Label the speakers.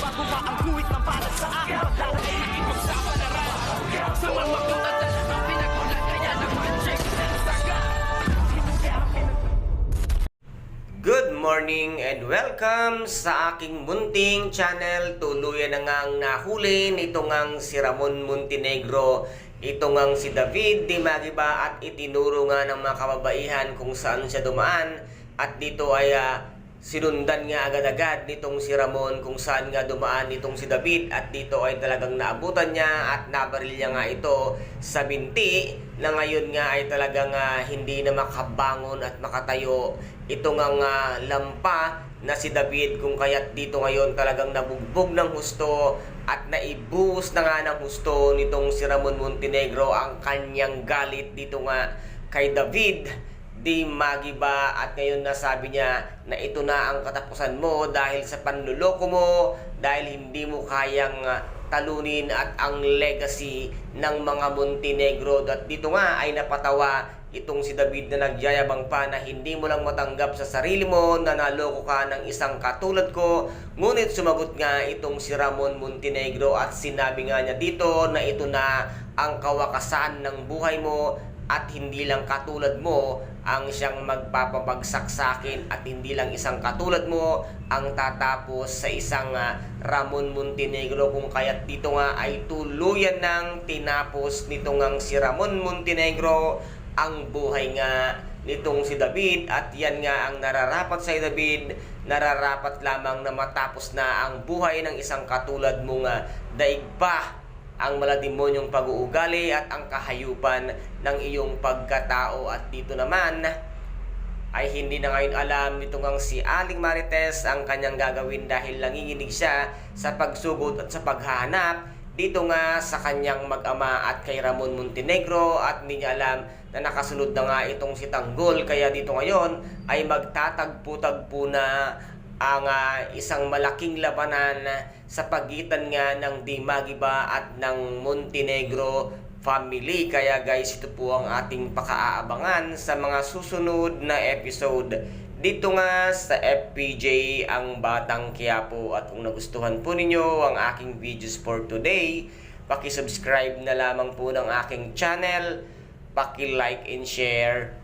Speaker 1: pa ang guhit na para sa akin Pagdadaig ipagsapalaran Sa mga katatan ang pinagulat Kaya naman check
Speaker 2: Good morning and welcome sa aking munting channel. Tuluyan na ngang nahuli nito ngang si Ramon Montenegro. Ito ngang si David Di Magiba at itinuro nga ng mga kababaihan kung saan siya dumaan. At dito ay ah, sinundan nga agad-agad nitong si Ramon kung saan nga dumaan nitong si David at dito ay talagang naabutan niya at nabaril niya nga ito sa binti na ngayon nga ay talagang ah, hindi na makabangon at makatayo. Ito nga nga lampa na si David kung kaya't dito ngayon talagang nabugbog ng husto at naibuhos na nga ng husto nitong si Ramon Montenegro ang kanyang galit dito nga kay David di magiba at ngayon nasabi niya na ito na ang katapusan mo dahil sa panluloko mo dahil hindi mo kayang ah, talunin at ang legacy ng mga Montenegro. At dito nga ay napatawa itong si David na nagyayabang pa na hindi mo lang matanggap sa sarili mo na naloko ka ng isang katulad ko. Ngunit sumagot nga itong si Ramon Montenegro at sinabi nga niya dito na ito na ang kawakasan ng buhay mo at hindi lang katulad mo ang siyang magpapabagsak sa akin at hindi lang isang katulad mo ang tatapos sa isang ah, Ramon Montenegro. Kung kaya't dito nga ay tuluyan ng tinapos nito ngang si Ramon Montenegro ang buhay nga nitong si David. At yan nga ang nararapat sa David. Nararapat lamang na matapos na ang buhay ng isang katulad mong ah, daig pa ang malademonyong pag-uugali at ang kahayupan ng iyong pagkatao. At dito naman ay hindi na ngayon alam nitong ang si Aling Marites ang kanyang gagawin dahil nanginginig siya sa pagsugod at sa paghahanap dito nga sa kanyang mag-ama at kay Ramon Montenegro. At hindi niya alam na nakasunod na nga itong si Tanggol. Kaya dito ngayon ay magtatagpo-tagpo na ang ah, isang malaking labanan sa pagitan nga ng Dimagiba at ng Montenegro family. Kaya guys, ito po ang ating pakaabangan sa mga susunod na episode. Dito nga sa FPJ ang Batang Quiapo. At kung nagustuhan po ninyo ang aking videos for today, paki-subscribe na lamang po ng aking channel, paki-like and share